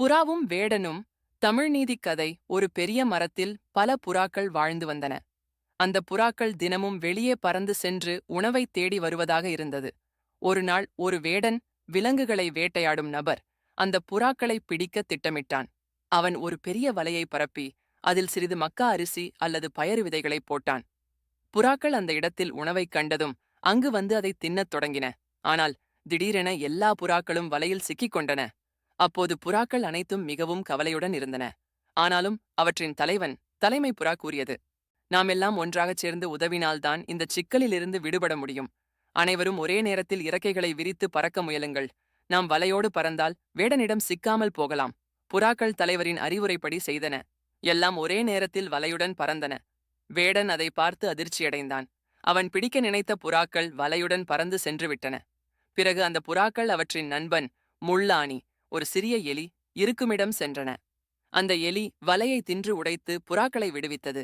புறாவும் வேடனும் தமிழ் நீதிக் கதை ஒரு பெரிய மரத்தில் பல புறாக்கள் வாழ்ந்து வந்தன. அந்த புறாக்கள் தினமும் வெளியே பறந்து சென்று உணவை தேடி வருவதாக இருந்தது. ஒரு நாள் ஒரு வேடன் விலங்குகளை வேட்டையாடும் நபர் அந்த புறாக்களை பிடிக்க திட்டமிட்டான். அவன் ஒரு பெரிய வலையை பரப்பி அதில் சிறிது மக்கா அரிசி அல்லது பயறு விதைகளை போட்டான். புறாக்கள் அந்த இடத்தில் உணவைக் கண்டதும் அங்கு வந்து அதை தின்னத் தொடங்கின. ஆனால் திடீரென எல்லா புறாக்களும் வலையில் சிக்கிக் கொண்டன. அப்போது புறாக்கள் அனைத்தும் மிகவும் கவலையுடன் இருந்தன. ஆனாலும் அவற்றின் தலைவன் தலைமை புறா கூறியது நாம் எல்லாம் ஒன்றாகச் சேர்ந்து உதவினால்தான் இந்த சிக்கலிலிருந்து விடுபட முடியும். அனைவரும் ஒரே நேரத்தில் இறக்கைகளை விரித்து பறக்க முயலுங்கள். நாம் வலையோடு பறந்தால் வேடனிடம் சிக்காமல் போகலாம். புறாக்கள் தலைவரின் அறிவுரைப்படி செய்தன. எல்லாம் ஒரே நேரத்தில் வலையுடன் பறந்தன. வேடன் அதை பார்த்து அதிர்ச்சியடைந்தான். அவன் பிடிக்க நினைத்த புறாக்கள் வலையுடன் பறந்து சென்றுவிட்டன பிறகு அந்த புறாக்கள் அவற்றின் நண்பன் முள்ளாணி ஒரு சிறிய எலி இருக்குமிடம் சென்றன. அந்த எலி வலையை தின்று உடைத்து புறாக்களை விடுவித்தது.